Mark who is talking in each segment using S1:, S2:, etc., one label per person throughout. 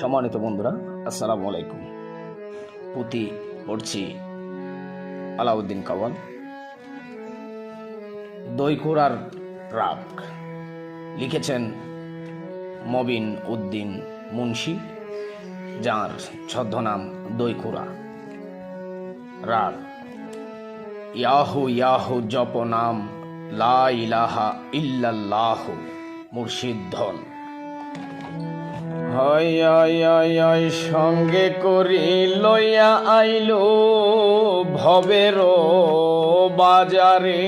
S1: সম্মানিত বন্ধুরা, আসসালামু আলাইকুম। পুঁতি পড়ছি আলাউদ্দিন কাওয়াল। দইখোরার রাগ। লিখেছেন মবিন উদ্দিন মুন্সি, যার ছদ্মনাম দইখোরা। রাগ, ইয়াহু ইয়াহু জপ নাম লা ইলাহা ইল্লাল্লাহু, মুর্শিদ ধন। সঙ্গে করি লইয়া আইলো ভবের বাজারে।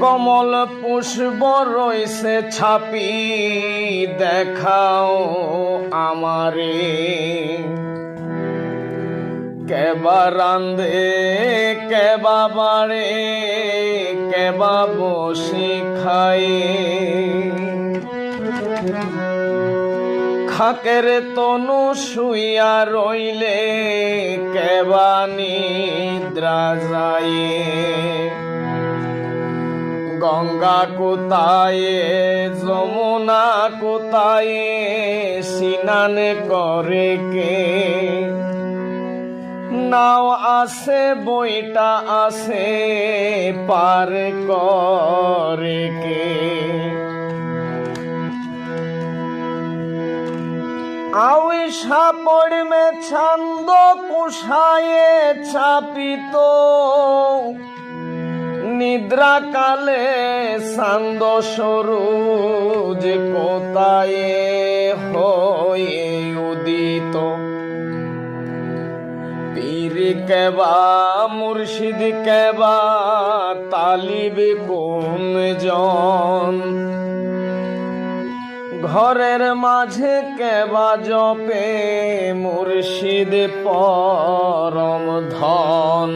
S1: কমল পুষ্প রইছে ছাপি, দেখাও আমারে। কেবা রান্ধে কেবা বাড়ে, কেবা বসে খায়ে। খাকের তনু শুইয়া রইলে, কেবা নিদ্রা যায় গঙ্গা কোথায়, যমুনা কোথায়, স্নান করে কে? নাও আছে, বইটা আছে, পার করে কে? আউই সাপড়মে ছন্দ কুষায়ে ছাপিত। নিদ্রা কালে সান্দ সরুজ কোথায় হয়ে উদিত। পীর কেবা, মুর্শিদ কেবা, তালিব কোন জন? ঘরের মাঝে কেবা জপে মুর্শিদ পরম ধন।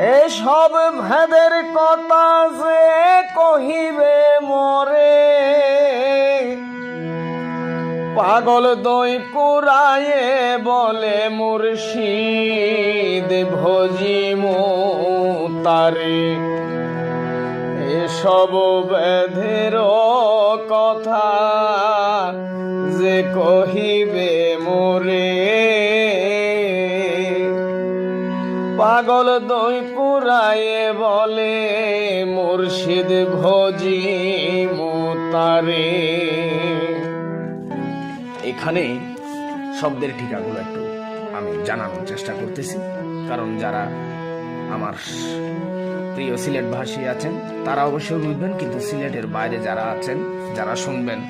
S1: এসব ভেদের কথা যে কহিবে মরে। পাগল দই কুরায়ে বলে, মুর্শিদ ভজিমু তারে। এসব ব্যাধের কথা যে কহিবে মোরে। পাগল দই কুরায়ে বলে, মুর্শিদ ভজি মোতারে। এখানে শব্দের ঠিকাগুলো একটু আমি জানানোর চেষ্টা করতেছি, কারণ যারা আমার প্রিয় সিলেট ভাষী আছেন, তারা অবশ্যই বুঝবেন কিন্তু সিলেটের বাইরে যারা আছেন, যারা শুনবেন,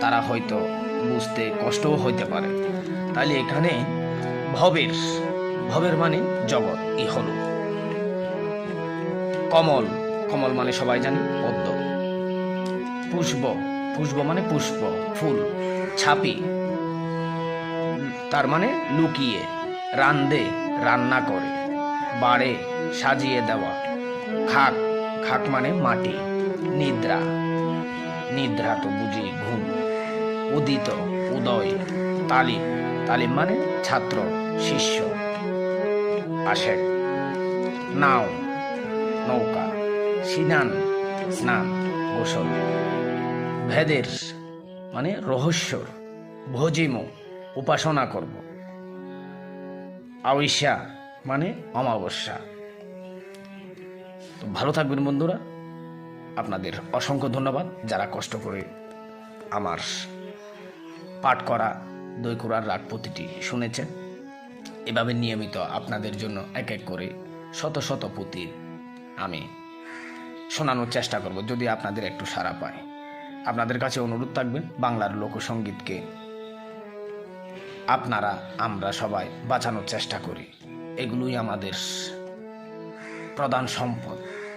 S1: তারা হয়তো বুঝতে কষ্টও হইতে পারে। তাহলে এখানে ভবের ভবের মানে জগৎ, ই হল। কমল কমল মানে সবাই জানি, পদ্ম। পুষ্প পুষ্প মানে পুষ্প, ফুল, ছাপি। তার মানে লুকিয়ে, রান্দে, রান্না করে, বাড়ে, সাজিয়ে দেওয়া। খাক খাক মানে মাটি, নিদ্রা। নিদ্রা তো বুঝি ঘুম। উদিত, উদয় তালিম তালিম মানে ছাত্র, শিষ্য। আশেক নাও, নৌকা, সিনান, স্নান, গোসল। ভেদের মানে রহস্যর ভজিম, উপাসনা করব। আবিষ্যা মানে অমাবস্যা। ভালো থাকবেন বন্ধুরা। আপনাদের অসংখ্য ধন্যবাদ যারা কষ্ট করে আমার পাঠ করা দৈকুরার রাগ প্রতিটি শুনেছেন। এভাবে নিয়মিত আপনাদের জন্য এক এক করে শত শত পুঁতি আমি শোনানোর চেষ্টা করব, যদি আপনাদের একটু সাড়া পায়। আপনাদের কাছে অনুরোধ থাকবেন, বাংলার লোকসঙ্গীতকে আপনারা, আমরা সবাই বাঁচানোর চেষ্টা করি। এগুলোই আমাদের প্রধান সম্পদ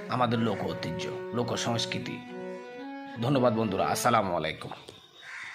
S1: আমাদের লোক ঐতিহ্য লোক সংস্কৃতি। ধন্যবাদ বন্ধুরা আসসালামু আলাইকুম।